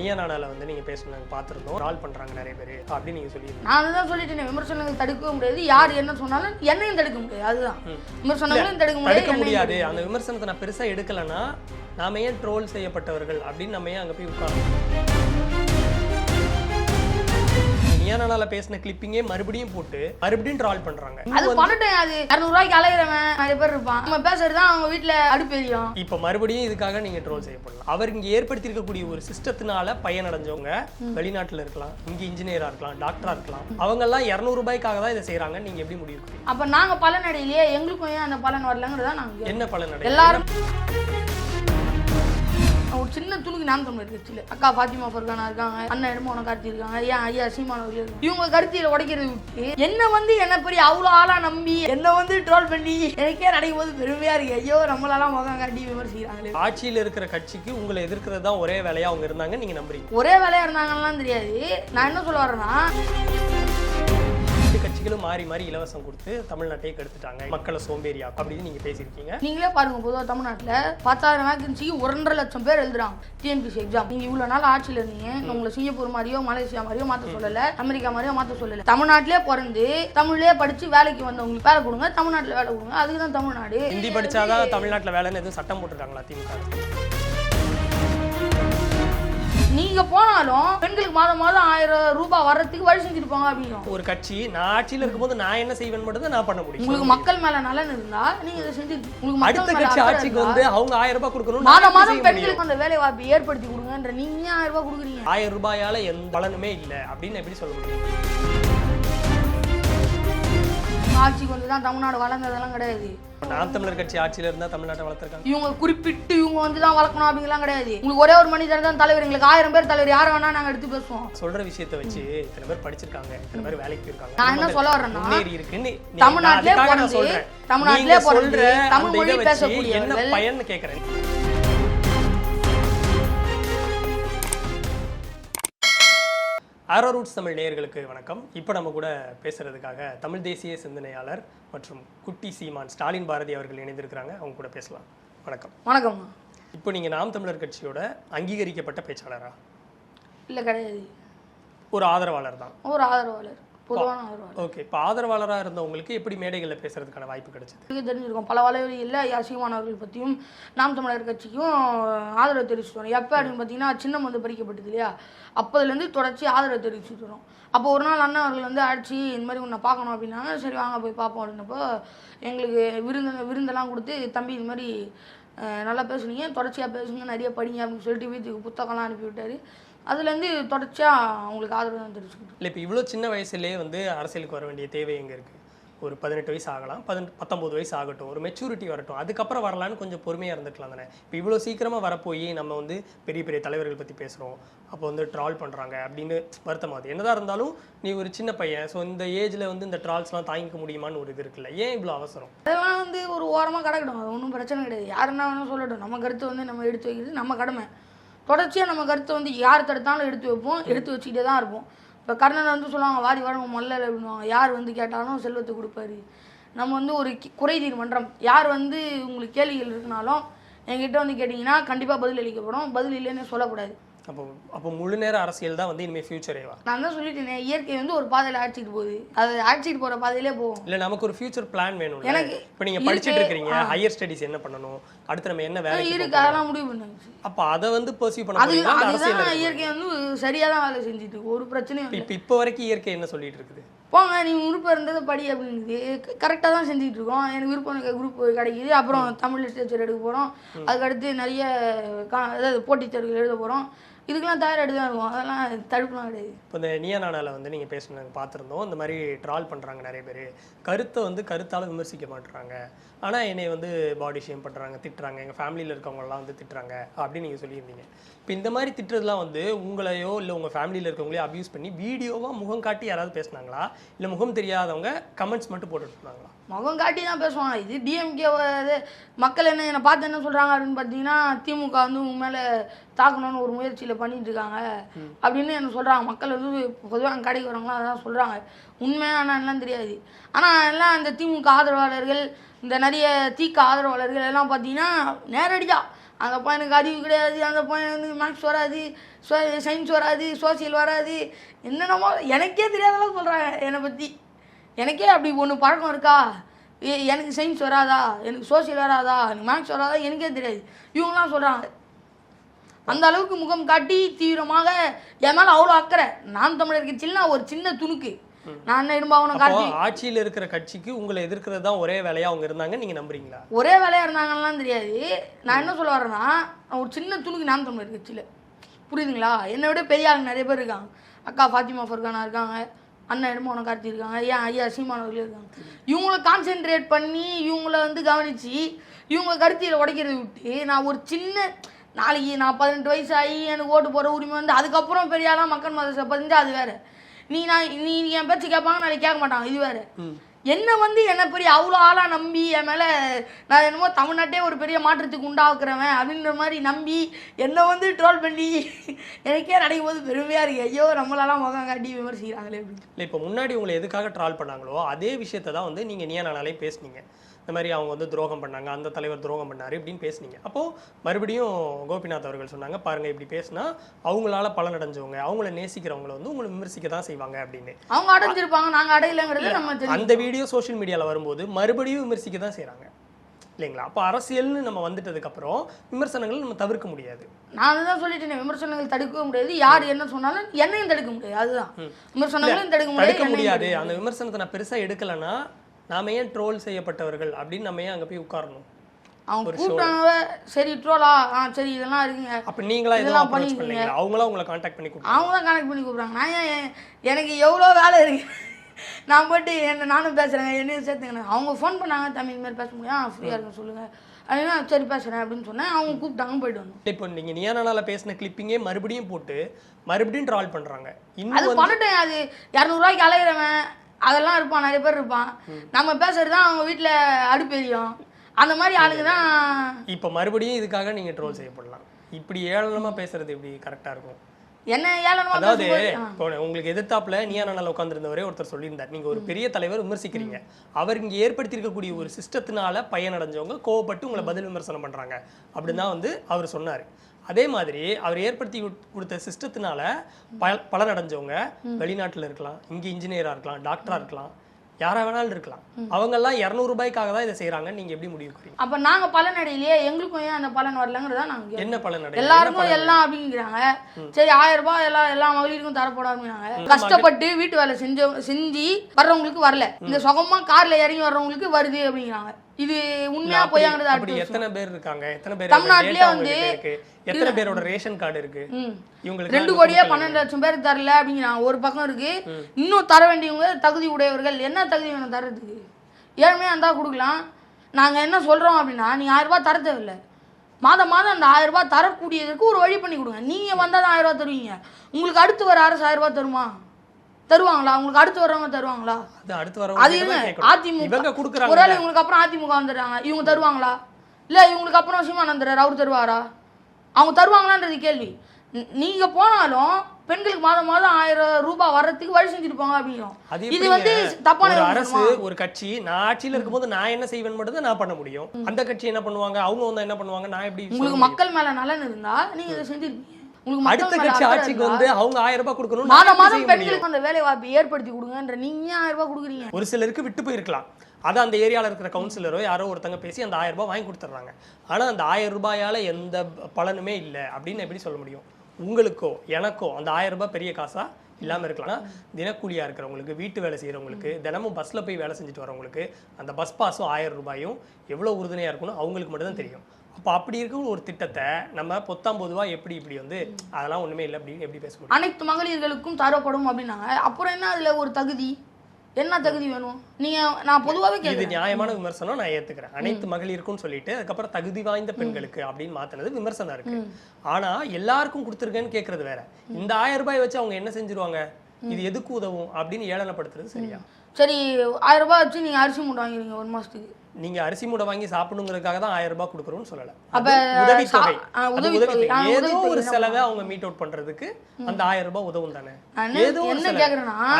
நியா வந்து நீங்க பேசுனாங்க பார்த்துருந்தோம். கால் பண்றாங்க நிறைய பேர். அப்படின்னு நீங்க சொல்லியிருந்தீங்க. நான் அதுதான் சொல்லிட்டேன் விமர்சனங்கள் தடுக்கவே முடியாது. யார் என்ன சொன்னாலும் என்னையும் தடுக்க முடியாது. அதுதான். விமர்சனங்களையும் தடுக்க முடியாது தடுக்க முடியாது. அந்த விமர்சனத்தை நான் பெருசா எடுக்கலைன்னா நாம ஏன் ட்ரோல் செய்யப்பட்டவர்கள் அப்படின்னு நம்ம ஏன் அங்க போய் உட்காரணும் நியானால பேசின கிளிப்பிங்கே மறுபடியும் போட்டு மறுபடியும் ட்ரால் பண்றாங்க. அது பண்ணட்டும் அது இரநூறுவாய்க்கு அலையிறவன் நிறைய பேர் இருப்பான். நம்ம பேசுறது தான் அவங்க வீட்டுல அடுப்பு எரியும். இப்ப மறுபடியும் இதுக்காக நீங்க ட்ரோல் செய்யப்படலாம் அவர் இங்க ஏற்படுத்தியிருக்கக்கூடிய ஒரு சிஸ்டத்தினால பயனடைஞ்சவங்க வெளிநாட்டுல இருக்கலாம் இங்க இன்ஜினியரா இருக்கலாம் டாக்டரா இருக்கலாம். அவங்க எல்லாம் இருநூறு ரூபாய்க்காக தான் இதை செய்யறாங்க நீங்க எப்படி முடிவு? அப்ப நாங்க பலன் அடையிலையே எங்களுக்கும் ஏன் அந்த பலன் வரலங்கிறதா நாங்க என்ன பலன் அடையும் எல்லாரும் சின்ன துணுக்கு நாம் தமிழர் கட்சியில் அக்கா ஃபாத்திமா ஃபர்கானா இருக்காங்க அண்ணன் எடுமோன கார்த்தி இருக்காங்க ஏன் ஐயா சீமான். இவங்க கருத்தியில உடைக்கிறது விட்டு என்ன வந்து என்ன பெரிய அவ்வளோ ஆளா நம்பி என்ன வந்து ட்ரோல் பண்ணி எனக்கே நினைக்கும் போது பெருமையா இருக்கு. ஐயோ நம்மளாலாம் முகம் காட்டி விமர்சிக்கிறாங்களே ஆட்சியில இருக்கிற கட்சிக்கு உங்களை எதிர்க்கிறது தான் ஒரே வேலையா அவங்க இருந்தாங்க நீங்க நம்புறீங்க. ஒரே வேலையா இருந்தாங்கலாம் தெரியாது. நான் என்ன சொல்ல வரேன்னா ரெண்டு கட்சிகளும் மாறி மாறி இலவசம் கொடுத்து தமிழ்நாட்டையே கெடுத்துட்டாங்க. மக்களை சோம்பேறியா அப்படின்னு நீங்க பேசியிருக்கீங்க. நீங்களே பாருங்க பொதுவாக தமிழ்நாட்டில் பத்தாயிரம் வேகன்சிக்கு ஒன்றரை லட்சம் பேர் எழுதுறாங்க. டிஎன்பிசி எக்ஸாம் நீங்க இவ்வளவு நாள் ஆட்சியில் இருந்தீங்க. உங்களை சிங்கப்பூர் மாதிரியோ மலேசியா மாதிரியோ மாற்ற சொல்லல. அமெரிக்கா மாதிரியோ மாற்ற சொல்லல. தமிழ்நாட்டிலே பிறந்து தமிழ்லயே படிச்சு வேலைக்கு வந்தவங்களுக்கு வேலை கொடுங்க. தமிழ்நாட்டில் வேலை கொடுங்க. அதுக்கு தான் தமிழ்நாடு. ஹிந்தி படிச்சாதான் தமிழ்நாட்டுல வேலைன்னு எதுவும் சட்டம் போட்டிருக்காங்களா திமுக? நீங்க போனாலும் பெண்களுக்கு மாதம் மாதம் ஆயிரம் ரூபாய் வர்றதுக்கு வழி செஞ்சிருப்பாங்க அப்படிங்கும் ஒரு கட்சி நான் ஆட்சியில இருக்கும்போது நான் என்ன செய்வேன் மட்டும் நான் பண்ண முடியும். உங்களுக்கு மக்கள் மேல நலன் இருந்தா நீங்க இதை செஞ்சு உங்களுக்கு அடுத்த கட்சி ஆட்சிக்கு வந்து அவங்க ஆயிரம் ரூபாய் கொடுக்கணும் மாதம் மாதம் பெண்களுக்கு அந்த வேலை வாய்ப்பு ஏற்படுத்தி கொடுங்கன்ற நீங்க ஆயிரம் ரூபாய் கொடுக்குறீங்க. ஆயிரம் ரூபாயால எந்த பலனுமே இல்லை அப்படின்னு எப்படி சொல்ல முடியும்? ஆட்சிக்கு வந்து தான் தமிழ்நாடு வளர்ந்ததெல்லாம் கிடையாது. நாம் தமிழர் கட்சி ஆட்சியில இருந்தா தமிழ்நாட்டை வளர்த்துருக்காங்க. இவங்க குறிப்பிட்டு இவங்க வந்து தான் வளர்க்கணும் அப்படிங்கலாம் கிடையாது. உங்களுக்கு ஒரே ஒரு மனிதர் தான் தலைவர். எங்களுக்கு ஆயிரம் பேர் தலைவர். யாரை வேணா நாங்க எடுத்து பேசுவோம். சொல்ற விஷயத்தை வச்சு இத்தனை பேர் படிச்சிருக்காங்க. இத்தனை பேர் வேலைக்கு போயிருக்காங்க. நான் என்ன சொல்ல வரேன்னா, இருக்குன்னு தமிழ்நாட்டிலே பிறந்து. தமிழ்நாட்டிலே பிறந்து, தமிழ் மொழி பேசக்கூடியவர்கள் என்ன பயன்னு கேக்குறேன். ஆரோ ரூட்ஸ் தமிழ் நேயர்களுக்கு வணக்கம். இப்போ நம்ம கூட பேசுறதுக்காக தமிழ் தேசிய சிந்தனையாளர் மற்றும் குட்டி சீமான் ஸ்டாலின் பாரதி அவர்கள் இணைந்திருக்கிறாங்க. அவங்க கூட பேசலாம். வணக்கம். வணக்கம். இப்போ நீங்க நாம் தமிழர் கட்சியோட அங்கீகரிக்கப்பட்ட பேச்சாளரா? இல்ல கிடையாது. ஒரு ஆதரவாளர் தான். ஒரு ஆதரவாளர். பொதுவான ஆதரவாளர். ஓகே இப்போ ஆதரவாளராக இருந்தவங்களுக்கு எப்படி மேடைகளில் பேசுறதுக்கான வாய்ப்பு கிடைச்சது? தெரிஞ்சிருக்கும். பல சீமான் அவர்கள் பற்றியும் நாம் தமிழர் கட்சிக்கும் ஆதரவு தெரிவிச்சுட்டு வரோம். எப்போ அப்படின்னு பார்த்தீங்கன்னா சின்னம் வந்து பறிக்கப்பட்டது இல்லையா? அப்போதுலேருந்து தொடர்ச்சி ஆதரவு தெரிவிச்சுட்டு வரோம். அப்போ ஒரு நாள் அண்ணன் அவர்கள் வந்து ஆட்சி இந்த மாதிரி உன்னை பார்க்கணும் அப்படின்னாங்க. சரி வாங்க போய் பார்ப்போம் அப்படின்னப்போ எங்களுக்கு விருந்து விருந்தெல்லாம் கொடுத்து தம்பி இந்த மாதிரி நல்லா பேசுனீங்க தொடர்ச்சியாக பேசுங்க நிறைய படிங்க அப்படின்னு சொல்லிட்டு வீட்டுக்கு புத்தகம்லாம் அனுப்பி விட்டாரு அதுலேருந்து தொடர்ச்சியாக அவங்களுக்கு ஆதரவு தான் தெரிவிச்சுக்கிட்டு இல்லை இப்போ இவ்வளோ சின்ன வயசுலேயே வந்து அரசியலுக்கு வர வேண்டிய தேவை எங்கே இருக்குது ஒரு பதினெட்டு வயசு ஆகலாம் பதினெட்டு பத்தொம்போது வயசு ஆகட்டும் ஒரு மெச்சூரிட்டி வரட்டும் அதுக்கப்புறம் வரலான்னு கொஞ்சம் பொறுமையாக இருந்துக்கலாம் தானே? இப்போ இவ்வளோ சீக்கிரமாக வரப்போய் நம்ம வந்து பெரிய பெரிய தலைவர்கள் பற்றி பேசுகிறோம் அப்போ வந்து ட்ரால் பண்ணுறாங்க அப்படின்னு வருத்தமாகுது என்னதான் இருந்தாலும் நீ ஒரு சின்ன பையன் ஸோ இந்த ஏஜில் வந்து இந்த ட்ரால்ஸ்லாம் தாங்கிக்க முடியுமான்னு ஒரு இது இருக்குல்ல ஏன் இவ்வளோ அவசரம்? அதெல்லாம் வந்து ஒரு ஓரமாக கிடக்கட்டும் அது ஒன்றும் பிரச்சனை கிடையாது. யார் என்ன வேணும் சொல்லட்டும் நம்ம கருத்து வந்து நம்ம எடுத்து வைக்கிறது நம்ம கடமை. தொடர்ச்சியாக நம்ம கருத்தை வந்து யார் தடுத்தாலும் எடுத்து வைப்போம் எடுத்து வச்சுக்கிட்டே தான் இருப்போம். இப்போ கர்ணன் வந்து சொல்லுவாங்க வாரி வழங்க மல்லல் அப்படின்னுவாங்க. யார் வந்து கேட்டாலும் செல்வத்தை கொடுப்பாரு. நம்ம வந்து ஒரு கி- குறைதீர் மன்றம் யார் வந்து உங்களுக்கு கேள்விகள் இருக்குனாலும் என்கிட்ட வந்து கேட்டிங்கன்னா கண்டிப்பாக பதில் அளிக்கப்படும். பதில் இல்லைன்னு சொல்லக்கூடாது. அப்போ அப்போ முழு நேர அரசியல் தான் வந்து இனிமேல் ஃபியூச்சரேவா நான் தான் சொல்லிட்டேனே இயற்கை வந்து ஒரு பாதையில் அழைச்சிட்டு போகுது. அது அழைச்சிட்டு போகிற பாதையிலே போகும் இல்லை நமக்கு ஒரு ஃபியூச்சர் பிளான் வேணும் எனக்கு இப்போ நீங்கள். படிச்சுட்டு இருக்கிறீங்க ஹையர் ஸ்டடீஸ் என்ன பண்ணணும்? அடுத்து நம்ம என்ன வேலைக்கு இருக்கு அதெல்லாம் முடிவு பண்ணுங்க அப்போ அதை வந்து பர்சீவ் பண்ண அது அதுதான் இயற்கை வந்து சரியா தான் வேலை செஞ்சுட்டு. ஒரு பிரச்சனையும் இப்போ இப்போ வரைக்கும் இயற்கை என்ன சொல்லிட்டு இருக்குது? போங்க நீ விருப்பம் இருந்ததை படி அப்படிங்குது கரெக்டாக தான் செஞ்சுட்டு இருக்கோம். எனக்கு விருப்பம் இருக்க குரூப் கிடைக்குது. அப்புறம் தமிழ் லிட்ரேச்சர் எடுக்க போகிறோம் அதுக்கடுத்து நிறைய கா- அதாவது போட்டித் தேர்வுகள் எழுத போகிறோம் இதுக்கெல்லாம் தயாராகிட்டு தான் இருக்கும் அதெல்லாம் தடுப்புலாம் கிடையாது. இப்போ இந்த நியா வந்து நீங்கள் பேசுனாங்க பார்த்துருந்தோம். இந்த மாதிரி ட்ரால் பண்ணுறாங்க நிறைய பேர். கருத்தை வந்து கருத்தால் விமர்சிக்க மாட்டுறாங்க ஆனால் என்னை வந்து பாடி ஷேம் பண்ணுறாங்க திட்டுறாங்க. எங்கள் ஃபேமிலியில் இருக்கவங்கலாம் வந்து திட்டுறாங்க அப்படின்னு நீங்கள் சொல்லியிருந்தீங்க. இப்போ இந்த மாதிரி திட்டுறதுலாம் வந்து உங்களையோ இல்லை உங்கள் ஃபேமிலியில் இருக்கவங்களையோ அப்யூஸ் பண்ணி வீடியோவாக முகம் காட்டி யாராவது பேசுனாங்களா? இல்லை முகம் தெரியாதவங்க கமெண்ட்ஸ் மட்டும் போட்டுட்டு இருந்தாங்களா? முகம் காட்டி தான் பேசுவாங்க இது டிஎம்கே மக்கள் என்ன என்னை பார்த்து என்ன சொல்கிறாங்க அப்படின்னு பார்த்தீங்கன்னா திமுக வந்து உங்க மேலே தாக்கணும்னு ஒரு முயற்சியில் பண்ணிட்டு இருக்காங்க. அப்படின்னு என்ன சொல்கிறாங்க மக்கள் வந்து பொதுவாக அங்கே கடைக்கு வரவங்களாம் அதான் சொல்கிறாங்க உண்மையான எல்லாம் தெரியாது. ஆனால் எல்லாம் இந்த திமுக ஆதரவாளர்கள் இந்த நிறைய தீக்க ஆதரவாளர்கள் எல்லாம் பார்த்தீங்கன்னா நேரடியாக அந்த பையனுக்கு அறிவு கிடையாது அந்த பையன் வந்து மேக்ஸ் வராது சயின்ஸ் வராது சோசியல் வராது என்னென்னமோ எனக்கே தெரியாதெல்லாம் சொல்கிறாங்க என்னை பற்றி எனக்கே அப்படி ஒன்று பழக்கம் இருக்கா? எனக்கு சயின்ஸ் வராதா? எனக்கு சோசியல் வராதா? எனக்கு மேக்ஸ் வராதா? எனக்கே தெரியாது. இவங்களாம் சொல்கிறாங்க அந்த அளவுக்கு முகம் காட்டி தீவிரமாக என் மேலே அவ்வளோ அக்கறை. நான் தமிழர் கட்சியில் நான் ஒரு சின்ன துணுக்கு. நான் அப்போ காட்டி? ஆட்சியில் இருக்கிற கட்சிக்கு உங்களை எதிர்க்கிறது தான் ஒரே வேலையா அவங்க இருந்தாங்க நீங்க நம்புறீங்களா? ஒரே வேலையாக இருந்தாங்கலாம் தெரியாது. நான் என்ன சொல்ல வரேன்னா நான் ஒரு சின்ன துணுக்கு நாம் தமிழர் கட்சியில். புரியுதுங்களா? என்னை விட பெரிய ஆளுங்க நிறைய பேர் இருக்காங்க. அக்கா ஃபாத்திமா ஃபர்கானா இருக்காங்க. அண்ணன் இடமோன உனக்கு இருக்காங்க ஏன் ஐயா சீமானவர்களே இருக்காங்க? இவங்கள கான்சென்ட்ரேட் பண்ணி இவங்கள வந்து கவனித்து இவங்க கருத்தியில் உடைக்கிறத விட்டு நான் ஒரு சின்ன நாளைக்கு நான் பதினெட்டு வயசு ஆகி எனக்கு ஓட்டு போகிற உரிமை வந்து அதுக்கப்புறம் பெரிய ஆளாக மக்கள் மதத்தை பதிஞ்சு அது வேறு. நீ நான் நீ நீ என் பேச்சு கேட்பாங்க நாளைக்கு கேட்க மாட்டாங்க இது வேறு. என்னை வந்து என்னை பெரிய அவ்வளோ ஆளாக நம்பி என் மேலே நான் என்னமோ தமிழ்நாட்டே ஒரு பெரிய மாற்றத்துக்கு உண்டாக்குறவன் அப்படின்ற மாதிரி நம்பி என்னை வந்து ட்ரோல் பண்ணி எனக்கே நினைக்கும் போது பெருமையாக இருக்கு. ஐயோ நம்மளெல்லாம் முகம் காட்டி விமர்சிக்கிறாங்களே அப்படின்னு. இல்லை இப்போ முன்னாடி உங்களை எதுக்காக ட்ரால் பண்ணாங்களோ அதே விஷயத்தை தான் வந்து நீங்கள் நீயா நாளாலே பேசுனீங்க. இந்த மாதிரி அவங்க வந்து துரோகம் பண்ணாங்க அந்த தலைவர் துரோகம் பண்ணாரு இப்படின்னு பேசுனீங்க. அப்போது மறுபடியும் கோபிநாத் அவர்கள் சொன்னாங்க பாருங்க இப்படி பேசினா அவங்களால பலன் அடைஞ்சவங்க அவங்கள நேசிக்கிறவங்கள வந்து உங்களை விமர்சிக்க தான் செய்வாங்க அப்படின்னு. அவங்க அடைஞ்சிருப்பாங்க நாங்கள் அடையலைங்கிறது நம்ம அந்த வீடியோ சோஷியல் மீடியாவில் வரும்போது மறுபடியும் விமர்சிக்க தான் செய்கிறாங்க இல்லைங்களா? அப்போ அரசியல்னு நம்ம வந்துட்டதுக்கப்புறம் விமர்சனங்கள் நம்ம தவிர்க்க முடியாது. நான் அதுதான் சொல்லிட்டேன் விமர்சனங்கள் தடுக்கவே முடியாது. யார் என்ன சொன்னாலும் என்னையும் தடுக்க முடியாது. அதுதான். விமர்சனங்களையும் தடுக்க முடியாது தடுக்க முடியாது. தடுக்க அந்த விமர்சனத்தை நான் பெருசாக எடுக்கலைன்னா நாம ஏன் ட்ரோல் செய்யப்பட்டவர்கள் அப்படின்னு நம்ம ஏன் அங்கே போய் உட்காரணும்? அவங்க கூப்பிட்டாங்க சரி ட்ரோலா ஆ? சரி இதெல்லாம் இருக்குங்க அப்ப நீங்களா இதெல்லாம் பண்ணிருக்கீங்க. அவங்களா உங்களை காண்டாக்ட் பண்ணி அவங்க தான் கனெக்ட் பண்ணி கூப்பிட்றாங்க. நான் எனக்கு எவ்வளோ வேலை இருக்கு? நான் போயிட்டு என்ன நானும் பேசுகிறேன் என்னையும் சேர்த்துக்கணும் அவங்க ஃபோன் பண்ணாங்க தம்பி இந்த மாதிரி பேச முடியும்? ஃப்ரீயாக இருக்க சொல்லுங்கள் அப்படின்னா சரி பேசுகிறேன் அப்படின்னு சொன்னேன். அவங்க கூப்பிட்டாங்க போயிட்டு வந்தோம். இப்போ நீங்க நியானால பேசின கிளிப்பிங்கே மறுபடியும் போட்டு மறுபடியும் ட்ரால் பண்றாங்க. இன்னும் அது பண்ணட்டும் அது இரநூறுவாய்க்கு அலையிறவன் அதெல்லாம் இருப்பான் நிறைய பேர் இருப்பான். நம்ம பேசுறது தான் அவங்க வீட்டில் அடுப்பு எரியும். அந்த மாதிரி ஆளுங்க தான் இப்போ மறுபடியும் இதுக்காக நீங்க ட்ரோல் செய்யப்படலாம். இப்படி ஏளனமா பேசுறது எப்படி கரெக்டா இருக்கும்? என்ன ஏளனமா அதாவது. இப்போ உங்களுக்கு எதிர்த்தாப்புல நியானால உட்காந்துருந்தவரே ஒருத்தர் சொல்லியிருந்தார். நீங்க ஒரு பெரிய தலைவர் விமர்சிக்கிறீங்க. அவர் இங்க ஏற்படுத்தியிருக்கக்கூடிய ஒரு சிஸ்டத்தினால பயனடைஞ்சவங்க கோவப்பட்டு உங்களை பதில் விமர்சனம் பண்றாங்க. அப்படின்னு தான் வந்து அவர் சொன்னாரு. அதே மாதிரி அவர் ஏற்படுத்தி குடுத்- கொடுத்த சிஸ்டத்தினால பல பலனடைஞ்சவங்க வெளிநாட்டுல இருக்கலாம் இங்க இன்ஜினியரா இருக்கலாம் டாக்டரா இருக்கலாம் யாரா வேணாலும் இருக்கலாம். அவங்கெல்லாம் இரநூறு ரூபாய்க்காக தான் இதை செய்றாங்கன்னு நீங்க எப்படி முடிவு பண்ணுறீங்க அப்போ நாங்கள் பலன் அடையிலையே எங்களுக்கும் ஏன் அந்த பலன் வரலங்கிறதா நாங்கள் என்ன பலன்? என்ன எல்லாருக்கும் எல்லாம் அப்படிங்கிறாங்க சரி ஆயிரம் ரூபாய் எல்லா எல்லா மகளிருக்கும் தரப்படும் அப்படின்னாங்க கஷ்டப்பட்டு வீட்டு வேலை செஞ்ச செஞ்சு வர்றவங்களுக்கு வரல. இந்த சுகமா கார்ல இறங்கி வர்றவங்களுக்கு வருது அப்படிங்கிறாங்க. இது உண்மையா போயாங்கிறது அப்படி எத்தனை பேர் இருக்காங்க? எத்தனை பேர் தமிழ்நாட்டிலே வந்து எத்தனை பேரோட ரேஷன் கார்டு இருக்கு. இவங்களுக்கு ரெண்டு கோடியே பன்னெண்டு லட்சம் பேருக்கு தரல அப்படிங்கிறாங்க ஒரு பக்கம் இருக்கு. இன்னும் தர வேண்டியவங்க தகுதி உடையவர்கள் என்ன தகுதி வேணும் தர்றதுக்கு? ஏழ்மையாக இருந்தால் கொடுக்கலாம். நாங்கள் என்ன சொல்கிறோம் அப்படின்னா நீங்கள் ஆயிரம் ரூபாய் தர தேவையில்ல. மாதம் மாதம் அந்த ஆயிரம் ரூபாய் தரக்கூடியதற்கு ஒரு வழி பண்ணி கொடுங்க. நீங்கள் வந்தால் தான் ஆயிரம் ரூபாய் தருவீங்க. உங்களுக்கு அடுத்து வர அரசு ஆயிரம் ரூபாய் தருமா? தருவாங்களா? உங்களுக்கு அடுத்து வர்றவங்க தருவாங்களா? அது அடுத்து அது வரவங்க தான் கேட்கணும். அதிமுக கொடுக்குறாங்க ஒருவேளை இவங்களுக்கு அப்புறம் அதிமுக வந்துடுறாங்க. இவங்க தருவாங்களா? இல்லை இவங்களுக்கு அப்புறம் சீமானந்தர் அவர் தருவாரா? அவங்க தருவாங்களான்றது கேள்வி. நீங்க போனாலும் பெண்களுக்கு மாதம் மாதம் ஆயிரம் ரூபாய் வர்றதுக்கு வழி செஞ்சிருப்பாங்க அப்படிங்கும் அது இது? வந்து தப்பான அரசு ஒரு கட்சி நான் ஆட்சியில இருக்கும்போது நான் என்ன செய்வேன் மட்டும் நான் பண்ண முடியும். அந்த கட்சி என்ன பண்ணுவாங்க? அவங்க வந்து என்ன பண்ணுவாங்க? நான் எப்படி உங்களுக்கு? மக்கள் மேல நலன் இருந்தா நீங்க இதை செஞ்சிருப்பீங்க. உங்களுக்கு அடுத்த கட்சி ஆட்சிக்கு வந்து அவங்க ஆயிரம் ரூபாய் கொடுக்கணும் மாதம் மாதம்? பெண்களுக்கு அந்த வேலை வாய்ப்பை ஏற்படுத்தி கொடுங்கன்ற நீங்க ஆயிரம் ரூபாய் கொடுக்குறீங்க? ஒரு சிலருக்கு விட்டு போயிருக்கலாம். அது அந்த ஏரியால இருக்கிற கவுன்சிலரோ யாரோ ஒருத்தங்க பேசி அந்த ஆயிரம் ரூபாய் வாங்கி கொடுத்துட்றாங்க. ஆனா அந்த ஆயிரம் ரூபாயால எந்த பலனுமே இல்லை அப்படின்னு எப்படி சொல்ல முடியும்? உங்களுக்கோ எனக்கோ அந்த ஆயிரம் ரூபாய் பெரிய காசா இல்லாம இருக்கலாம். தினக்கூலியா இருக்கிறவங்களுக்கு வீட்டு வேலை செய்யறவங்களுக்கு தினமும் பஸ்ல போய் வேலை செஞ்சுட்டு வரவங்களுக்கு அந்த பஸ் பாஸும் ஆயிரம் ரூபாயும் எவ்வளவு உறுதுணையா இருக்கும்னு அவங்களுக்கு மட்டும் தான் தெரியும். அப்போ அப்படி இருக்க ஒரு திட்டத்தை நம்ம பொத்தாம் பொதுவா எப்படி இப்படி வந்து அதெல்லாம் ஒண்ணுமே இல்லை அப்படின்னு எப்படி பேச முடியும்? அனைத்து மகளிர்களுக்கும் தரப்படும் அப்படின்னாங்க. அப்புறம் என்ன அதுல ஒரு தகுதி? என்ன தகுதி வேணும்? நீங்க நான் பொதுவாகவே இது நியாயமான விமர்சனம் நான் ஏத்துக்கிறேன். அனைத்து மகளிருக்கும் சொல்லிட்டு அதுக்கப்புறம் தகுதி வாய்ந்த பெண்களுக்கு அப்படின்னு மாத்தினது விமர்சனம் இருக்கு. ஆனா எல்லாருக்கும் கொடுத்துருக்கேன்னு கேக்குறது வேற. இந்த ஆயிரம் ரூபாய் வச்சு அவங்க என்ன செஞ்சிருவாங்க? இது எதுக்கு உதவும் அப்படின்னு ஏளனப்படுத்துறது சரியா? சரி ஆயிரம் ரூபாய் வச்சு நீங்க அரிசி மூட்டை வாங்கிடுங்க ஒரு மாசத்துக்கு. நீங்க அரிசி மூடை வாங்கி சாப்பிடணுங்கிறதுக்காக தான் ஆயிரம் ரூபாய் கொடுக்குறோம்னு சொல்லல. உதவித்தொகை. ஏதோ ஒரு செலவை அவங்க மீட் அவுட் பண்றதுக்கு அந்த ஆயிரம் ரூபாய் உதவும் தானே? ஏதோ ஒரு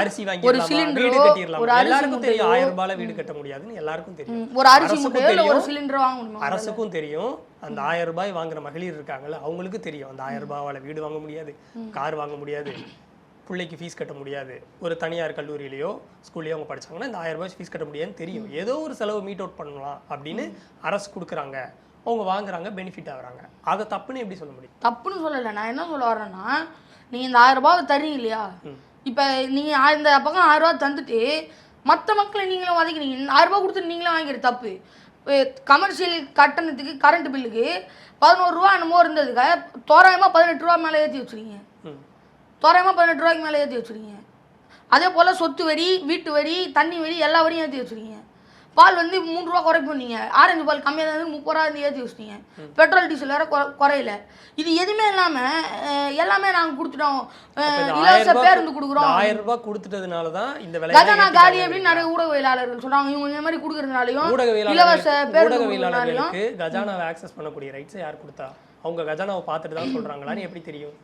அரிசி ஒரு வாங்கிடலாமா சிலிண்டரோ, வீடு கட்டிடலாம்? ஒரு எல்லாருக்கும் தெரியும் ஆயிரம் ரூபாயில வீடு கட்ட முடியாதுன்னு எல்லாருக்கும் தெரியும். ஒரு அரிசி ஒரு தெரியும். சிலிண்டர் வாங்க அரசுக்கும் தெரியும். அந்த ஆயிரம் ரூபாய் வாங்குற மகளிர் இருக்காங்கல்ல அவங்களுக்கு தெரியும். அந்த ஆயிரம் ரூபாவால வீடு வாங்க முடியாது கார் வாங்க முடியாது. பிள்ளைக்கு ஃபீஸ் கட்ட முடியாது. ஒரு தனியார் கல்லூரியிலையோ ஸ்கூல்லையோ அவங்க படிச்சாங்கன்னா இந்த ஆயிரம் ரூபாய் ஃபீஸ் கட்ட முடியாதுன்னு தெரியும். ஏதோ ஒரு செலவு மீட் அவுட் பண்ணலாம் அப்படின்னு அரசு கொடுக்குறாங்க. அவங்க வாங்குறாங்க பெனிஃபிட் ஆகுறாங்க. அதை தப்புன்னு எப்படி சொல்ல முடியும்? தப்புன்னு சொல்லலை. நான் என்ன சொல்ல வரேன்னா நீங்க இந்த ஆயிரம் ரூபாவை தர்றீங்க இல்லையா இப்ப நீங்க ஆ- இந்த பக்கம் ஆயிரம் ரூபாய் தந்துட்டு மற்ற மக்களை நீங்களும் வதைக்கிறீங்க இந்த ஆயிரம் ரூபாய் கொடுத்து நீங்களும் வாங்கிற தப்பு. கமர்ஷியல் கட்டணத்துக்கு கரண்ட் பில்லுக்கு பதினோரு ரூபா என்னமோ இருந்ததுக்கு தோராயமா பதினெட்டு ரூபா மேலே ஏற்றி வச்சுருக்கீங்க. தோராயமாக பதினெட்டு ரூபாய்க்கு மேலே ஏற்றி வச்சுருக்கீங்க. அதே போல் சொத்து வரி வீட்டு வரி தண்ணி வரி எல்லா வரியும் ஏற்றி வச்சுருக்கீங்க. பால் வந்து மூணு ரூபா குறைப்பு பண்ணீங்க ஆரஞ்சு பால் கம்மியாக தான் இருந்து முப்பது ரூபா இருந்து ஏற்றி வச்சிட்டீங்க. பெட்ரோல் டீசல் வேற குறை- குறையல. இது எதுவுமே இல்லாமல் எல்லாமே நாங்கள் கொடுத்துட்டோம். இலவச பேருந்து கொடுக்குறோம். ஆயிரம் ரூபாய் கொடுத்துட்டதுனால தான் இந்த விலை கஜானா காலி அப்படின்னு நிறைய ஊடகவியலாளர்கள் சொல்றாங்க. இவங்க இந்த மாதிரி கொடுக்கறதுனாலையும் இலவச ஊடகவியலாளர்களுக்கு கஜானாவை ஆக்சஸ் பண்ணக்கூடிய ரைட்ஸ் யார் கொடுத்தா? அவங்க கஜானாவை பார்த்துட்டு தான் சொல்றாங்களான்னு எப்படி தெரியும்?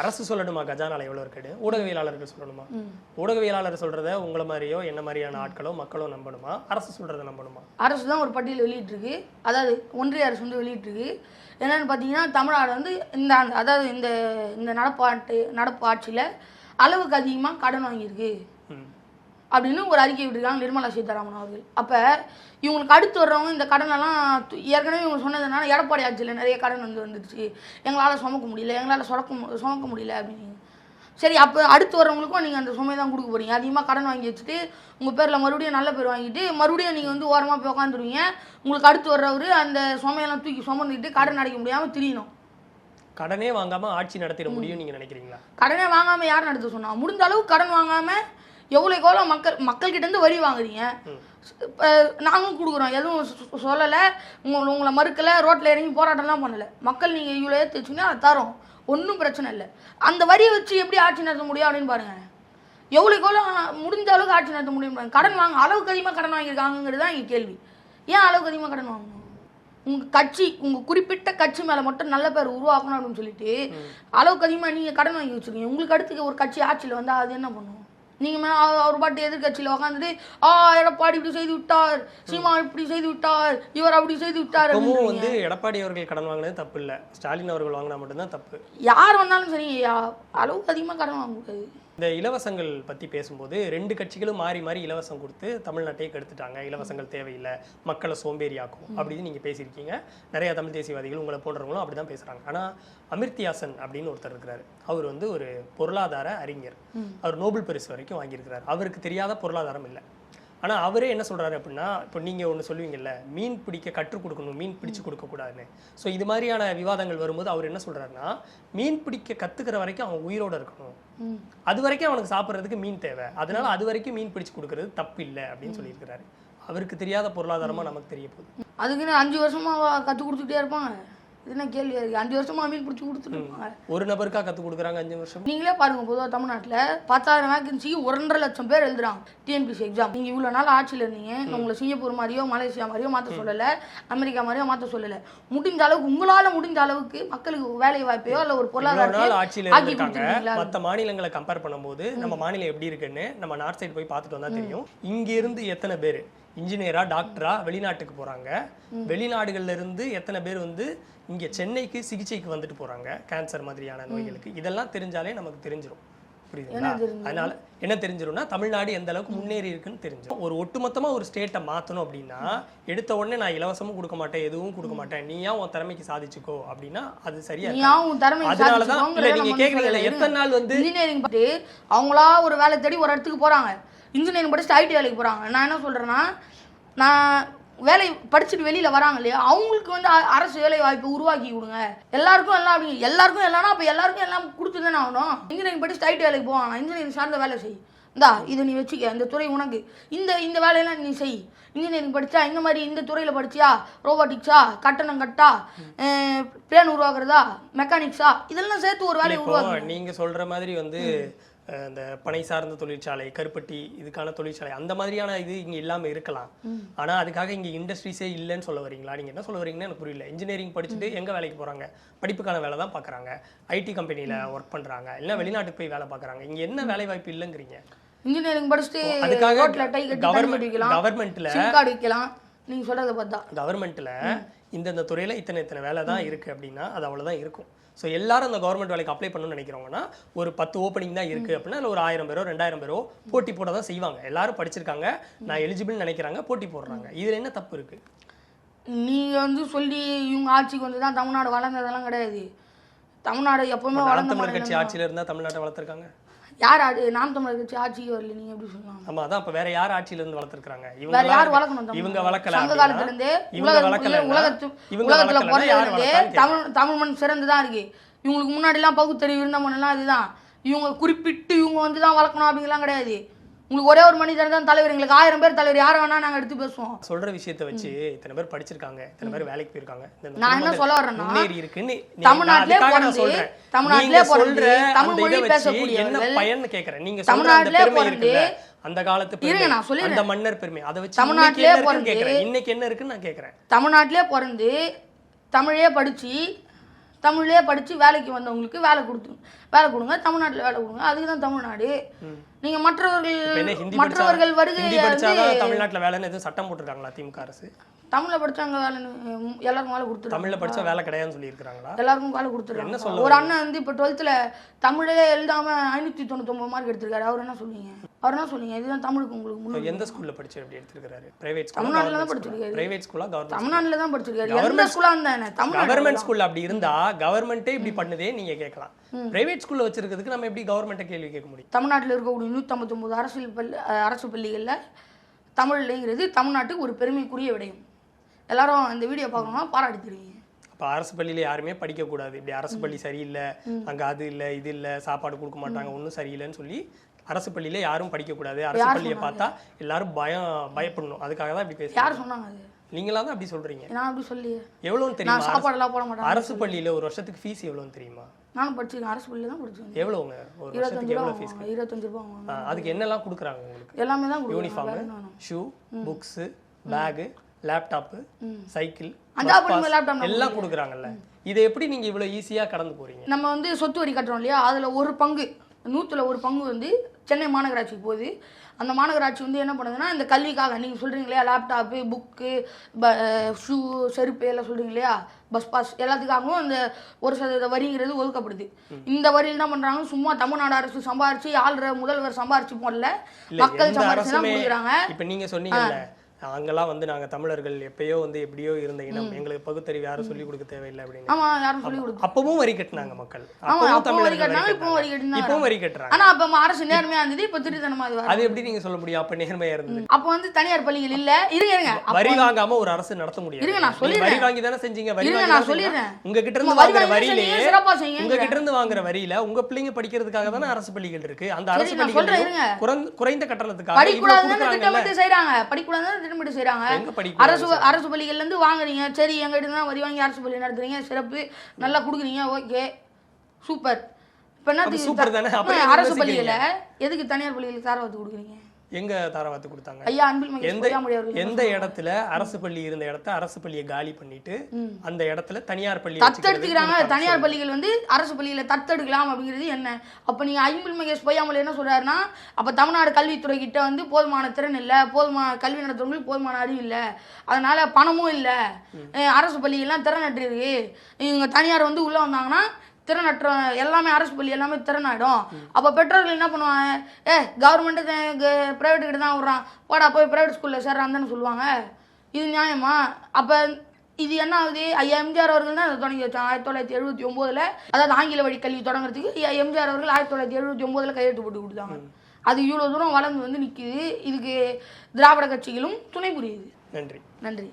அரசு சொல்லணுமா? கஜானால எவ்வளவு இருக்குன்னு ஊடகவியலாளர்கள் சொல்லணுமா? ஊடகவியலாளர் சொல்றத உங்களை மாதிரியோ என்ன மாதிரியான ஆட்களோ மக்களோ நம்பணுமா? அரசு சொல்றத நம்பணுமா? அரசு தான் ஒரு பட்டியல் வெளியிட்டிருக்கு. அதாவது ஒன்றிய அரசு வந்து வெளியிட்டிருக்கு. என்னன்னு பார்த்தீங்கன்னா தமிழ்நாடு வந்து இந்த அதாவது இந்த இந்த நடப்பாட்டு நடப்பு ஆட்சியில் அளவுக்கு அதிகமாக கடன் வாங்கியிருக்கு. அப்படின்னு ஒரு அறிக்கை விட்டுருக்காங்க நிர்மலா சீதாராமன் அவர்கள். அப்போ இவங்களுக்கு அடுத்து வர்றவங்க இந்த கடனெல்லாம் ஏற்கனவே இவங்க சொன்னதுனால எடப்பாடி ஆட்சியில் நிறைய கடன் வந்து வந்துடுச்சு எங்களால் சுமக்க முடியல எங்களால் சுரக்க சுமக்க முடியல அப்படின்னு. சரி அப்போ அடுத்து வரவங்களுக்கும் நீங்கள் அந்த சுமை தான் கொடுக்க போறீங்க. அதிகமாக கடன் வாங்கி வச்சுட்டு உங்கள் பேரில் மறுபடியும் நல்ல பேர் வாங்கிட்டு மறுபடியும் நீங்கள் வந்து ஓரமாக போய் உட்காந்துருவீங்க உங்களுக்கு அடுத்து வர்றவர் அந்த சுமையெல்லாம் தூக்கி சுமந்துக்கிட்டு கடன் அடைக்க முடியாமல் திரியணும். கடனே வாங்காம ஆட்சி நடத்திட முடியும் நீங்க நினைக்கிறீங்களா? கடனே வாங்காமல் யார் நடத்த சொன்னா? முடிஞ்ச அளவுக்கு கடன் வாங்காமல் எவ்வளோக்கு எவ்வளோ மக்கள் மக்கள்கிட்ட இருந்து வரி வாங்குறீங்க? இப்போ நாங்களும் கொடுக்குறோம். எதுவும் சொல்லலை. உங்களை உங்களை மறுக்கலை. ரோட்டில் இறங்கி போராட்டம்லாம் பண்ணலை. மக்கள் நீங்கள் இவ்வளோ ஏற்றி வச்சுங்கன்னா அது தரோம். ஒன்றும் பிரச்சனை இல்லை. அந்த வரியை வச்சு எப்படி ஆட்சி நடத்த முடியும் அப்படின்னு பாருங்க. எவ்வளோக்கு எவ்வளோ முடிஞ்ச அளவுக்கு ஆட்சி நடத்த முடியும் பாருங்க. கடன் வாங்க அளவுக்கு அதிகமாக கடன் வாங்கியிருக்காங்கிறது தான் இங்கே கேள்வி. ஏன் அளவுக்கு அதிகமாக கடன் வாங்கணும்? உங்கள் கட்சி உங்கள் குறிப்பிட்ட கட்சி மேலே மட்டும் நல்ல பேர் உருவாக்கணும் அப்படின்னு சொல்லிட்டு அளவுக்கு அதிகமாக நீங்கள் கடன் வாங்கி வச்சுருக்கீங்க. உங்களுக்கு அடுத்து ஒரு கட்சி ஆட்சியில் வந்தால் அது என்ன பண்ணும்? நீங்கள் அவர் பாட்டு எதிர்கட்சியில் உட்காந்துட்டு ஆ எடப்பாடி இப்படி செய்து விட்டார் சீமா இப்படி செய்து விட்டார் இவர் அப்படி செய்து விட்டார் வந்து எடப்பாடி அவர்கள் கடன் வாங்கினது தப்பு இல்ல. ஸ்டாலின் அவர்கள் வாங்கினா மட்டும்தான் தப்பு. யார் வந்தாலும் சரி அளவுக்கு அதிகமாக கடன் வாங்கக்கூடாது இந்த இலவசங்கள் பத்தி பேசும்போது ரெண்டு கட்சிகளும் மாறி மாறி இலவசம் கொடுத்து தமிழ்நாட்டையே கெடுத்துட்டாங்க. இலவசங்கள் தேவையில்லை. மக்களை சோம்பேறியாக்கும் அப்படின்னு நீங்க பேசியிருக்கீங்க. நிறைய தமிழ் தேசியவாதிகள் உங்களை போன்றவங்களும் அப்படிதான் பேசுறாங்க. ஆனா அமிர்தியாசன் அப்படின்னு ஒருத்தர் இருக்கிறாரு. அவர் வந்து ஒரு பொருளாதார அறிஞர். அவர் நோபல் பரிசு வரைக்கும் வாங்கியிருக்கிறார். அவருக்கு தெரியாத பொருளாதாரம் இல்லை. ஆனா அவரே என்ன சொல்றாரு அப்படின்னா இப்போ நீங்க ஒண்ணு சொல்லுவீங்கல்ல மீன் பிடிக்க கற்றுக் கொடுக்கணும் மீன் பிடிச்சு கொடுக்க கூடாதுன்னு ஸோ இது மாதிரியான விவாதங்கள் வரும்போது அவர் என்ன சொல்றாருன்னா மீன் பிடிக்க கத்துக்கிற வரைக்கும் அவன் உயிரோட இருக்கணும். அது வரைக்கும் அவனுக்கு சாப்பிட்றதுக்கு மீன் தேவை. அதனால அது வரைக்கும் மீன் பிடிச்சு கொடுக்கறது தப்பு இல்லை அப்படின்னு சொல்லியிருக்கிறாரு. அவருக்கு தெரியாத பொருளாதாரமா நமக்கு தெரிய போகுது. அதுக்குன்னு அஞ்சு வருஷமாக கற்றுக் கொடுத்துட்டே இருப்பாங்க. என்ன கேள்வியா இருக்கு அஞ்சு வருஷமா மீன் பிடிச்சி கொடுத்துட்டு இருப்பாங்க ஒரு நபருக்கா கற்றுக் கொடுக்குறாங்க அஞ்சு வருஷம்? நீங்களே பாருங்க பொதுவாக தமிழ்நாட்டில் பத்தாயிரம் வேகன்சிக்கு ஒன்றரை லட்சம் பேர் எழுதுறாங்க. டிஎன்பிசி எக்ஸாம் நீங்கள் இவ்வளோ நாள் ஆட்சியில் இருந்தீங்க. உங்களை சிங்கப்பூர் மாதிரியோ மலேசியா மாதிரியோ மாற்ற சொல்லலை. அமெரிக்கா மாதிரியோ மாற்ற சொல்லலை. முடிஞ்ச அளவுக்கு உங்களால் முடிஞ்ச அளவுக்கு மக்களுக்கு வேலை வாய்ப்பையோ இல்லை ஒரு பொருளாதாரத்தையோ ஆட்சியில மற்ற மாநிலங்களை கம்பேர் பண்ணும்போது நம்ம மாநிலம் எப்படி இருக்குன்னு நம்ம நார்த் சைடு போய் பார்த்துட்டு வந்தா தெரியும். இங்க இருந்து எத்தனை பேர்? இன்ஜினியரா டாக்டரா வெளிநாட்டுக்கு போறாங்க. வெளிநாடுகள்ல இருந்து எத்தனை பேர் வந்து இங்க சென்னைக்கு சிகிச்சைக்கு வந்துட்டு போறாங்க கேன்சர் மாதிரியான நோய்களுக்கு. இதெல்லாம் தெரிஞ்சாலே நமக்கு தெரிஞ்சிரும். புரியுதுங்களா? அதனால என்ன தெரிஞ்சிரும்னா தமிழ்நாடு எந்த அளவுக்கு முன்னேறி இருக்குன்னு தெரிஞ்சிடும் ஒரு ஒட்டுமொத்தமா ஒரு ஸ்டேட்டை மாத்தணும் அப்படின்னா எடுத்த உடனே நான் இலவசமும் கொடுக்க மாட்டேன் எதுவும் கொடுக்க மாட்டேன். நீ ஏன் உன் திறமைக்கு சாதிச்சுக்கோ அப்படின்னா அது சரியா அதனாலதான் நீங்க கேக்குறீங்கல்ல எத்தனை நாள் வந்து அவங்களா ஒரு வேலை தேடி ஒரு இடத்துக்கு போகிறாங்க இன்ஜினியரிங் படிச்சுட்டு ஐடி வேலைக்கு போகிறாங்க நான் என்ன சொல்கிறேன்னா நான் வேலை படிச்சுட்டு வெளியில் வராங்க இல்லையா அவங்களுக்கு வந்து அரசு வேலை வாய்ப்பு உருவாக்கி கொடுங்க. எல்லாருக்கும் எல்லாம் அப்படி எல்லாருக்கும் எல்லாம்னா அப்போ எல்லாருக்கும் எல்லாம் கொடுத்து தானே ஆகணும். இன்ஜினியரிங் படிச்சுட்டு ஐடி வேலைக்கு போவாங்க. இன்ஜினியரிங் சார்ந்த வேலை செய். இந்தா இதை நீ வச்சுக்க இந்த துறை உனக்கு. இந்த இந்த வேலையெல்லாம் நீ செய். இன்ஜினியரிங் படிச்சா இந்த மாதிரி இந்த துறையில் படிச்சியா? ரோபோட்டிக்ஸா கட்டணம் கட்டா? பிளேன் உருவாக்குறதா? மெக்கானிக்ஸா இதெல்லாம் சேர்த்து ஒரு வேலையை உருவாக்கு நீங்க சொல்ற மாதிரி வந்து இந்த பனை சார்ந்த தொழிற்சாலை கருப்பட்டி இதுக்கான தொழிற்சாலை அந்த மாதிரியான இது இங்க இல்லாம இருக்கலாம். ஆனா அதுக்காக இங்க இண்டஸ்ட்ரீஸே இல்லைன்னு சொல்ல வரீங்களா? நீங்க என்ன சொல்ல வரீங்கன்னு எனக்கு புரியல. இன்ஜினியரிங் படிச்சுட்டு எங்க வேலைக்கு போறாங்க? படிப்புக்கான வேலை தான் பார்க்கறாங்க ஐடி கம்பெனில ஒர்க் பண்றாங்க. இல்ல வெளிநாட்டுக்கு போய் வேலை பார்க்கறாங்க இங்க என்ன வேலை வாய்ப்பு இல்லைங்கிறீங்க? இன்ஜினியரிங் படிச்சுட்டு அதுக்காக கவர்மெண்ட்ல கார்டு வைக்கலாம். நீங்க சொல்றத பார்த்தா கவர்மெண்ட்ல இந்தந்த துறையில இத்தனை இத்தனை வேலை தான் இருக்கு அப்படின்னா அது அவ்வளவுதான் இருக்கும். ஸோ எல்லாரும் அந்த கவர்மெண்ட் வேலைக்கு அப்ளை பண்ணணும்னு நினைக்கிறவங்கன்னா ஒரு பத்து ஓப்பனிங் தான் இருக்கு அப்படின்னா அதில் ஒரு ஆயிரம் பேரோ ரெண்டாயிரம் பேரோ போட்டி போட தான் செய்வாங்க. எல்லாரும் படிச்சிருக்காங்க. நான் எலிஜிபிள் நினைக்கிறாங்க போட்டி போடுறாங்க. இதுல என்ன தப்பு இருக்கு? நீங்க வந்து சொல்லி இவங்க ஆட்சிக்கு வந்து தான் தமிழ்நாடு வளர்ந்ததெல்லாம் கிடையாது. தமிழ்நாடு எப்பவுமே வளர்ந்த தமிழர் கட்சி ஆட்சியில இருந்தா தமிழ்நாட்டை வளர்த்துருக்காங்க? யார் ஆடு நாம் தமிழர் கட்சி ஆட்சிக்கு வரல நீங்க எப்படி சொல்லலாம் ஆமா அதான் இப்ப வேற யார் ஆட்சியில இருந்து வளர்த்துருக்காங்க வேற யார் இவங்க வளர்க்கணும்? இவங்க வளர்க்கல சங்க காலத்துல இருந்தே இவங்க இவங்க உலகத்துல பிறந்ததுலேருந்தே வளர்த்தான்னு தமிழ் தமிழ் மண் சிறந்து தான் இருக்கு. இவங்களுக்கு முன்னாடி எல்லாம் பகுத்தறிவு இருந்த மண்ணெல்லாம் இதுதான். இவங்க குறிப்பிட்டு இவங்க வந்து தான் வளர்க்கணும் அப்படிங்கலாம் கிடையாது. உங்களுக்கு ஒரே ஒரு மனிதர் தான் தலைவர் எங்களுக்கு ஆயிரம் பேர் தலைவர் யார் வேணா நாங்க எடுத்து பேசுவோம். சொல்ற விஷயத்த வச்சு இத்தனை பேர் படிச்சிருக்காங்க இத்தனை பேர் வேலைக்கு போயிருக்காங்க. நான் என்ன சொல்ல முன்னேறி இருக்குன்னு தமிழ்நாட்டிலே பிறந்து. தமிழ்நாட்டிலே பிறந்து, தமிழ் மொழி பேசக்கூடியவர்கள், என்ன பயன்னு கேக்குறேன். நீங்க தமிழ்நாட்டிலே பிறந்து, அந்த காலத்து இருங்க, நான் சொல்லிடுறேன். அந்த மன்னர் பெருமை அதை வச்சு தமிழ்நாட்டிலே பிறந்து, இன்னைக்கு என்ன இருக்குன்னு நான் கேக்குறேன். தமிழ்நாட்டிலே பிறந்து தமிழே படிச்சு தமிழ்லே படிச்சு வேலைக்கு வந்தவங்களுக்கு வேலை கொடுத்து வேலை கொடுங்க தமிழ்நாட்டுல வேலை கொடுங்க. அதுக்கு தான் தமிழ்நாடு நீங்க மற்றவர்கள் மற்றவர்கள் வருகை தமிழ்நாட்டுல வேலைன்னு எதுவும் சட்டம் போட்டிருக்காங்களா திமுக அரசு? தமிழ்ல படிச்சாங்க வேலை எல்லாருக்கும் வேலை கொடுத்துருக்காங்க. தமிழ்ல படிச்சா வேலை கிடையாதுன்னு சொல்லியிருக்காங்களா எல்லாருக்கும் வேலை கொடுத்துருக்காங்க. ஒரு அண்ணன் வந்து இப்போ டுவெல்த்தில் தமிழே எழுதாம ஐநூற்றி தொண்ணூத்தொம்பது மார்க் எடுத்திருக்காரு. அவர் என்ன சொல்லுவீங்க அவர் என்ன சொல்லுவீங்க இதுதான் தமிழுக்கு உங்களுக்கு எந்த ஸ்கூல்ல படிச்சு எப்படி எடுத்திருக்காரு பிரைவேட் ஸ்கூல் தமிழ்நாட்டுல தான் படிச்சிருக்காரு. பிரைவேட் ஸ்கூலா கவர்மெண்ட் தமிழ்நாட்டில் தான் படிச்சிருக்காரு. எந்த ஸ்கூலாக இருந்தானே தமிழ்நாடு கவர்மெண்ட் ஸ்கூல்ல அப்படி இருந்தா கவர்மெண்ட்டே இப்படி பண்ணுதே நீங்க கேட்கலாம். பிரைவேட் ஸ்கூல்ல வச்சிருக்கிறதுக்கு நம்ம எப்படி கவர்மெண்ட்டை கேள்வி கேட்க முடியும்? தமிழ்நாட்டில் இருக்கக்கூடிய நூற்றம்பத்தொம்பது அரசு பள்ளி அரசு பள்ளிகளில் தமிழ்லைங்கிறது தமிழ்நாட்டுக்கு ஒரு பெருமைக்குரிய விடயம். எல்லாரும் இந்த வீடியோ பார்க்கணும்னா பாராட்டி தருவீங்க அப்ப அரசு பள்ளியில யாருமே படிக்க கூடாது இப்படி அரசு பள்ளி சரியில்லை அங்க அது இல்ல இது இல்ல சாப்பாடு கொடுக்க மாட்டாங்க ஒண்ணும் சரியில்லைன்னு சொல்லி அரசு பள்ளியில யாரும் படிக்க கூடாது அரசு பள்ளியை பார்த்தா எல்லாரும் பயம் பயப்படணும். அதுக்காக தான் இப்படி பேசுறீங்க. யார் சொன்னாங்க நீங்களா தான் அப்படி சொல்றீங்க? நான் அப்படி சொல்லி எவ்வளவுன்னு நான் தெரியுமா? சாப்பாடெல்லாம் போட மாட்டேன். அரசு பள்ளியில ஒரு வருஷத்துக்கு ஃபீஸ் எவ்வளவுன்னு தெரியுமா? நானும் படிச்சிருக்கேன் அரசு பள்ளியில் தான் படிச்சிருக்கேன் எவ்வளவுங்க ஒரு இருபத்தஞ்சு ரூபா ஃபீஸ் இருபத்தஞ்சு ரூபா அதுக்கு என்னெல்லாம் கொடுக்குறாங்க உங்களுக்கு? எல்லாமே தான் uniform? Shoe books bag laptop cycle எல்லாம் கொடுக்குறாங்கல்ல? இதை எப்படி நீங்க இவ்வளவு ஈஸியா கடந்து போறீங்க? நம்ம வந்து சொத்து வரி கட்டுறோம் இல்லையா? அதில் ஒரு பங்கு நூற்றுல ஒரு பங்கு வந்து சென்னை மாநகராட்சிக்கு போகுது. அந்த மாநகராட்சி வந்து என்ன பண்ணுதுன்னா இந்த கல்விக்காக நீங்கள் சொல்கிறீங்க இல்லையா லேப்டாப்பு புக்கு ஷூ செருப்பு எல்லாம் சொல்கிறீங்க இல்லையா? பஸ் பாஸ் எல்லாத்துக்காகவும் அந்த ஒரு சதவீத வரிங்கிறது ஒதுக்கப்படுது. இந்த வரியில் என்ன பண்ணுறாங்க சும்மா தமிழ்நாடு அரசு சம்பாரிச்சு ஆள்ற முதல்வர் சம்பாரிச்சு போடல. மக்கள் சம்பாரிச்சு தான் கொடுக்குறாங்க. இப்ப நீங்க சொன்னீங்கல்ல அங்கெல்லாம் வந்து நாங்க தமிழர்கள் எப்பயோ வந்து எப்படியோ இருந்த இனம். எங்களுக்கு பகுத்தறிவு யாரும் சொல்லி கொடுக்க தேவையில்லை அப்படின்னு அப்பவும் வரி கட்டினாங்க மக்கள். இப்பவும் வரி கட்டுறாங்க. ஆனா அப்ப அரசு நேர்மையா இருந்தது இப்ப திருத்தனமா அது எப்படி நீங்க சொல்ல முடியும்? அப்ப நேர்மையா இருந்தது. அப்ப வந்து தனியார் பள்ளிகள் இல்ல. இருங்க வரி வாங்காம ஒரு அரசு நடத்த முடியாது. இருங்க, நான் சொல்லிடுறேன். வரி வாங்கி தானே செஞ்சீங்க. வரி நான் சொல்லிடுறேன். உங்க கிட்ட இருந்து வாங்குற வரியிலேயே செய்யுங்க. உங்க கிட்ட இருந்து வாங்குற வரியில உங்க பிள்ளைங்க படிக்கிறதுக்காக தானே அரசு பள்ளிகள் இருக்கு. அந்த அரசு பள்ளிகள். குறைந்த கட்டணத்துக்காக படிக்கூடாதுன்னு திட்டமிட்டு செய்றாங்க. படிக்கூடாதுன்னு திட்டமிட்டு படிக்க அரசு அரசு? பள்ளிகள்ல இருந்து வாங்குறீங்க. சரி எங்க கிட்ட தான் வரி வாங்கி அரசு பள்ளி நடத்துறீங்க. சிறப்பு. நல்லா கொடுக்குறீங்க. ஓகே. சூப்பர். இப்ப என்ன அரசு? பள்ளியில எதுக்கு தனியார் பள்ளிகளுக்கு தாரவாத்து கொடுக்குறீங்க? எங்க தாராவாத்து கொடுத்தாங்க? ஐயா அன்பில் மகேஷ் எந்த எந்த இடத்துல அரசு பள்ளி இருந்த இடத்த அரசு பள்ளியை காலி பண்ணிட்டு அந்த இடத்துல தனியார் பள்ளி தத்தெடுத்துக்கிறாங்க. தனியார் பள்ளிகள் வந்து அரசு பள்ளியில தத்தெடுக்கலாம் அப்படிங்கிறது என்ன? அப்ப நீங்க ஐம்பில் மகேஷ் பொய்யாமல் என்ன சொல்றாருன்னா அப்ப தமிழ்நாடு கல்வித்துறை கிட்ட வந்து போதுமான திறன் இல்ல போதுமான கல்வி நடத்துறவங்களுக்கு போதுமான அறிவு இல்ல அதனால பணமும் இல்ல. அரசு பள்ளியெல்லாம் திறனற்று இருக்கு. இவங்க தனியார் வந்து உள்ள வந்தாங்கன்னா திறனற்ற எல்லாமே அரசு பள்ளி எல்லாமே திறனாயிடும். அப்ப பெற்றோர்கள் என்ன பண்ணுவாங்க? ஏ கவர்மெண்ட்டு பிரைவேட் கிட்ட தான் விட்றான். போடா போய் பிரைவேட் ஸ்கூல்ல சேர்றான்னு சொல்லுவாங்க. இது நியாயமா? அப்ப இது என்ன ஆகுது? ஐயா எம்ஜிஆர் அவர்கள் தான் அதை தொடங்கி வச்சாங்க. ஆயிரத்தி தொள்ளாயிரத்தி எழுபத்தி ஒம்போதுல. அதாவது ஆங்கில வழி கல்வி தொடங்குறதுக்கு ஐயா எம்ஜிஆர் அவர்கள் ஆயிரத்தி தொள்ளாயிரத்தி எழுபத்தி ஒம்போதுல கையெழுத்து போட்டு கொடுத்தாங்க அது இவ்வளோ தூரம் வளர்ந்து வந்து நிற்குது இதுக்கு திராவிட கட்சிகளும் துணை புரியுது. நன்றி. நன்றி.